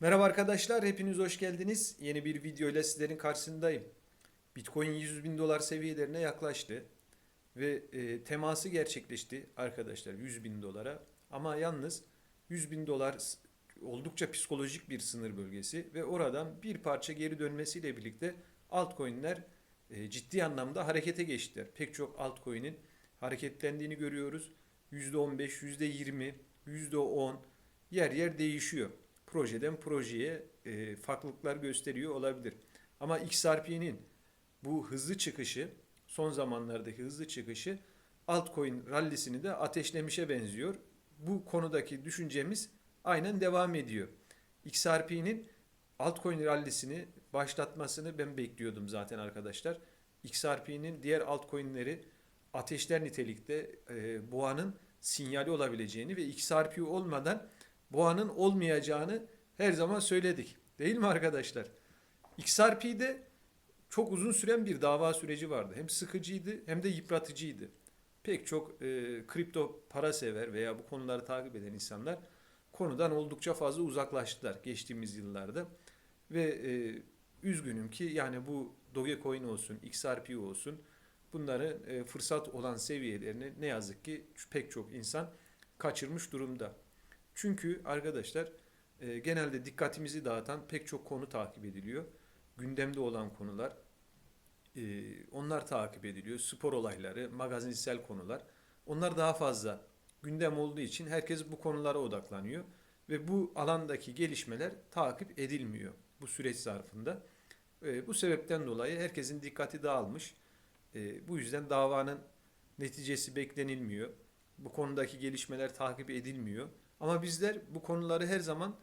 Merhaba arkadaşlar, hepiniz hoş geldiniz. Yeni bir video ile sizlerin karşısındayım. Bitcoin 100 bin dolar seviyelerine yaklaştı ve e, teması gerçekleşti arkadaşlar 100 bin dolara. Ama yalnız 100 bin dolar oldukça psikolojik bir sınır bölgesi ve oradan bir parça geri dönmesiyle birlikte altcoin'ler e, ciddi anlamda harekete geçtiler. Pek çok altcoin'in hareketlendiğini görüyoruz. %15, %20, %10 yer yer değişiyor. Projeden projeye e, farklılıklar gösteriyor olabilir. Ama XRP'nin bu hızlı çıkışı, son zamanlardaki hızlı çıkışı altcoin rallisini de ateşlemişe benziyor. Bu konudaki düşüncemiz aynen devam ediyor. XRP'nin altcoin rallisini başlatmasını ben bekliyordum zaten arkadaşlar. XRP'nin diğer altcoin'leri ateşler nitelikte e, boğanın sinyali olabileceğini ve XRP olmadan boğanın olmayacağını her zaman söyledik. Değil mi arkadaşlar? XRP'de çok uzun süren bir dava süreci vardı. Hem sıkıcıydı hem de yıpratıcıydı. Pek çok e, kripto para sever veya bu konuları takip eden insanlar konudan oldukça fazla uzaklaştılar geçtiğimiz yıllarda. Ve e, üzgünüm ki yani bu Dogecoin olsun, XRP olsun bunları e, fırsat olan seviyelerini ne yazık ki pek çok insan kaçırmış durumda. Çünkü arkadaşlar e, genelde dikkatimizi dağıtan pek çok konu takip ediliyor. Gündemde olan konular e, onlar takip ediliyor. Spor olayları, magazinsel konular. Onlar daha fazla gündem olduğu için herkes bu konulara odaklanıyor ve bu alandaki gelişmeler takip edilmiyor bu süreç zarfında. E, bu sebepten dolayı herkesin dikkati dağılmış. E, bu yüzden davanın neticesi beklenilmiyor. Bu konudaki gelişmeler takip edilmiyor. Ama bizler bu konuları her zaman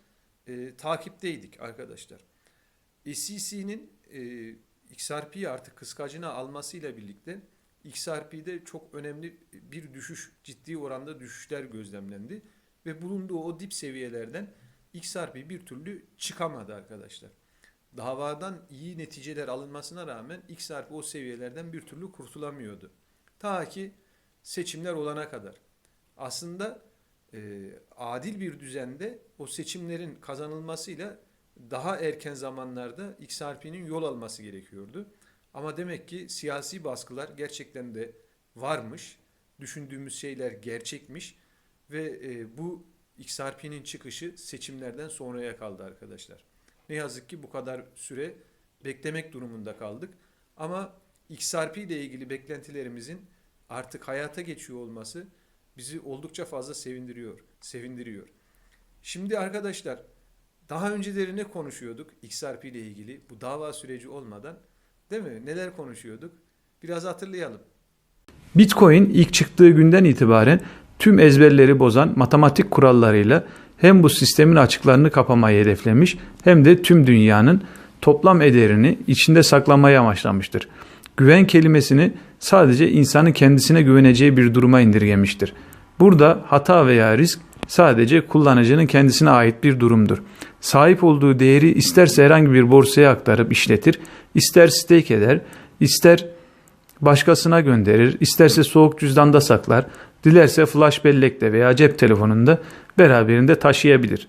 e, takipteydik arkadaşlar. SEC'nin e, XRP'yi artık kıskacına almasıyla birlikte XRP'de çok önemli bir düşüş, ciddi oranda düşüşler gözlemlendi. Ve bulunduğu o dip seviyelerden XRP bir türlü çıkamadı arkadaşlar. Davadan iyi neticeler alınmasına rağmen XRP o seviyelerden bir türlü kurtulamıyordu. Ta ki seçimler olana kadar. Aslında e, adil bir düzende o seçimlerin kazanılmasıyla daha erken zamanlarda XRP'nin yol alması gerekiyordu. Ama demek ki siyasi baskılar gerçekten de varmış. Düşündüğümüz şeyler gerçekmiş ve e, bu XRP'nin çıkışı seçimlerden sonraya kaldı arkadaşlar. Ne yazık ki bu kadar süre beklemek durumunda kaldık. Ama XRP ile ilgili beklentilerimizin artık hayata geçiyor olması bizi oldukça fazla sevindiriyor, sevindiriyor. Şimdi arkadaşlar daha önceleri ne konuşuyorduk XRP ile ilgili bu dava süreci olmadan değil mi? Neler konuşuyorduk? Biraz hatırlayalım. Bitcoin ilk çıktığı günden itibaren tüm ezberleri bozan matematik kurallarıyla hem bu sistemin açıklarını kapamayı hedeflemiş hem de tüm dünyanın toplam ederini içinde saklamayı amaçlamıştır. Güven kelimesini sadece insanın kendisine güveneceği bir duruma indirgemiştir. Burada hata veya risk sadece kullanıcının kendisine ait bir durumdur. Sahip olduğu değeri isterse herhangi bir borsaya aktarıp işletir, ister stake eder, ister başkasına gönderir, isterse soğuk cüzdanda saklar, dilerse flash bellekte veya cep telefonunda beraberinde taşıyabilir.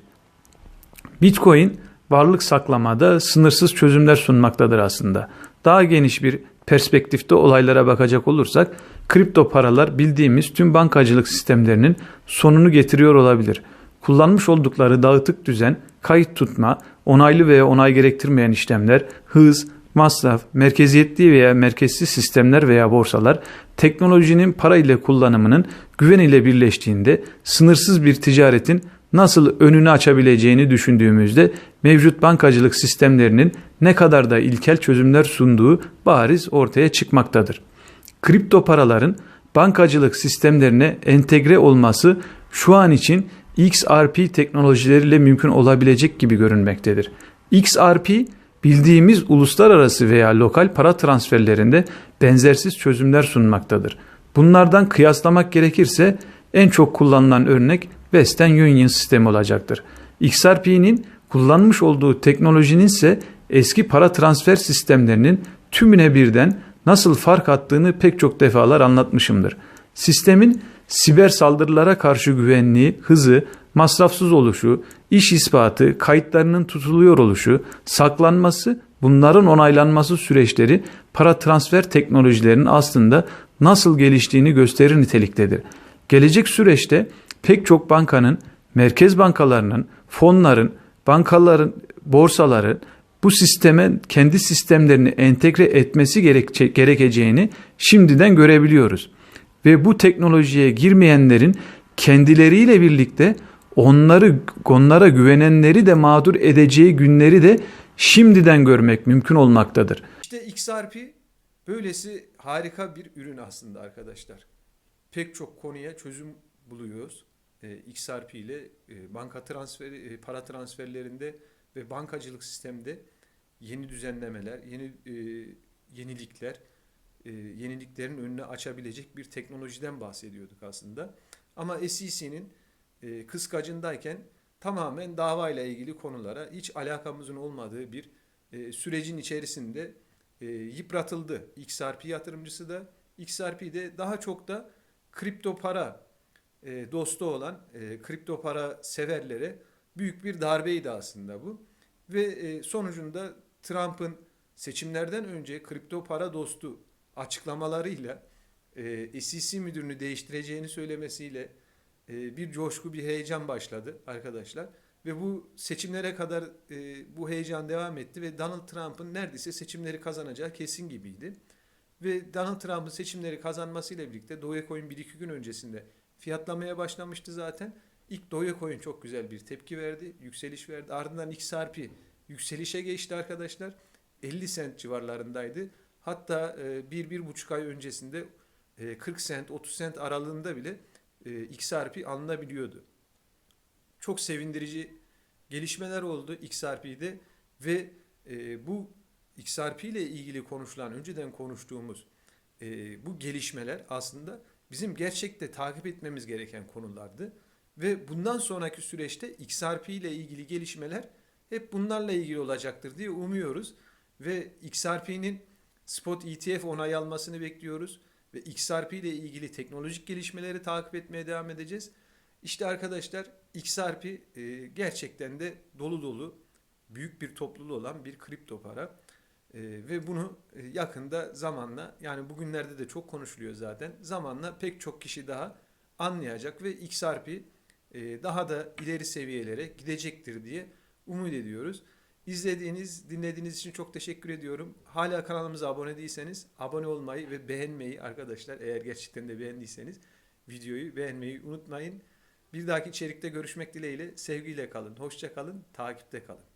Bitcoin varlık saklamada sınırsız çözümler sunmaktadır aslında. Daha geniş bir perspektifte olaylara bakacak olursak kripto paralar bildiğimiz tüm bankacılık sistemlerinin sonunu getiriyor olabilir. Kullanmış oldukları dağıtık düzen, kayıt tutma, onaylı veya onay gerektirmeyen işlemler, hız, masraf, merkeziyetli veya merkezsiz sistemler veya borsalar teknolojinin para ile kullanımının güven ile birleştiğinde sınırsız bir ticaretin nasıl önünü açabileceğini düşündüğümüzde mevcut bankacılık sistemlerinin ne kadar da ilkel çözümler sunduğu bariz ortaya çıkmaktadır. Kripto paraların bankacılık sistemlerine entegre olması şu an için XRP teknolojileriyle mümkün olabilecek gibi görünmektedir. XRP bildiğimiz uluslararası veya lokal para transferlerinde benzersiz çözümler sunmaktadır. Bunlardan kıyaslamak gerekirse en çok kullanılan örnek Western Union sistemi olacaktır. XRP'nin kullanmış olduğu teknolojinin ise eski para transfer sistemlerinin tümüne birden nasıl fark attığını pek çok defalar anlatmışımdır. Sistemin siber saldırılara karşı güvenliği, hızı, masrafsız oluşu, iş ispatı, kayıtlarının tutuluyor oluşu, saklanması, bunların onaylanması süreçleri para transfer teknolojilerinin aslında nasıl geliştiğini gösterir niteliktedir. Gelecek süreçte pek çok bankanın, merkez bankalarının, fonların, bankaların, borsaların bu sisteme kendi sistemlerini entegre etmesi gerekeceğini şimdiden görebiliyoruz. Ve bu teknolojiye girmeyenlerin kendileriyle birlikte onları onlara güvenenleri de mağdur edeceği günleri de şimdiden görmek mümkün olmaktadır. İşte XRP böylesi harika bir ürün aslında arkadaşlar. Pek çok konuya çözüm buluyoruz. Ee, XRP ile e, banka transferi, e, para transferlerinde ve bankacılık sistemde yeni düzenlemeler, yeni e, yenilikler, e, yeniliklerin önüne açabilecek bir teknolojiden bahsediyorduk aslında. Ama SEC'nin e, kıskacındayken tamamen davayla ilgili konulara hiç alakamızın olmadığı bir e, sürecin içerisinde e, yıpratıldı. XRP yatırımcısı da XRP de daha çok da kripto para e, dostu olan e, kripto para severlere büyük bir darbeydi aslında bu. Ve e, sonucunda Trump'ın seçimlerden önce kripto para dostu açıklamalarıyla e, SEC müdürünü değiştireceğini söylemesiyle e, bir coşku, bir heyecan başladı arkadaşlar. Ve bu seçimlere kadar e, bu heyecan devam etti ve Donald Trump'ın neredeyse seçimleri kazanacağı kesin gibiydi. Ve Donald Trump'ın seçimleri kazanmasıyla birlikte Dogecoin 1-2 gün öncesinde fiyatlamaya başlamıştı zaten. İlk Dogecoin çok güzel bir tepki verdi, yükseliş verdi. Ardından XRP yükselişe geçti arkadaşlar. 50 sent civarlarındaydı. Hatta e, 1-1,5 ay öncesinde e, 40 sent, 30 sent aralığında bile e, XRP alınabiliyordu. Çok sevindirici gelişmeler oldu XRP'de ve e, bu XRP ile ilgili konuşulan, önceden konuştuğumuz e, bu gelişmeler aslında bizim gerçekte takip etmemiz gereken konulardı. Ve bundan sonraki süreçte XRP ile ilgili gelişmeler hep bunlarla ilgili olacaktır diye umuyoruz. Ve XRP'nin spot ETF onay almasını bekliyoruz. Ve XRP ile ilgili teknolojik gelişmeleri takip etmeye devam edeceğiz. İşte arkadaşlar XRP e, gerçekten de dolu dolu büyük bir topluluğu olan bir kripto para. E, ve bunu e, yakında zamanla yani bugünlerde de çok konuşuluyor zaten. Zamanla pek çok kişi daha anlayacak ve XRP e, daha da ileri seviyelere gidecektir diye umut ediyoruz. İzlediğiniz, dinlediğiniz için çok teşekkür ediyorum. Hala kanalımıza abone değilseniz abone olmayı ve beğenmeyi arkadaşlar eğer gerçekten de beğendiyseniz videoyu beğenmeyi unutmayın. Bir dahaki içerikte görüşmek dileğiyle sevgiyle kalın, hoşça kalın, takipte kalın.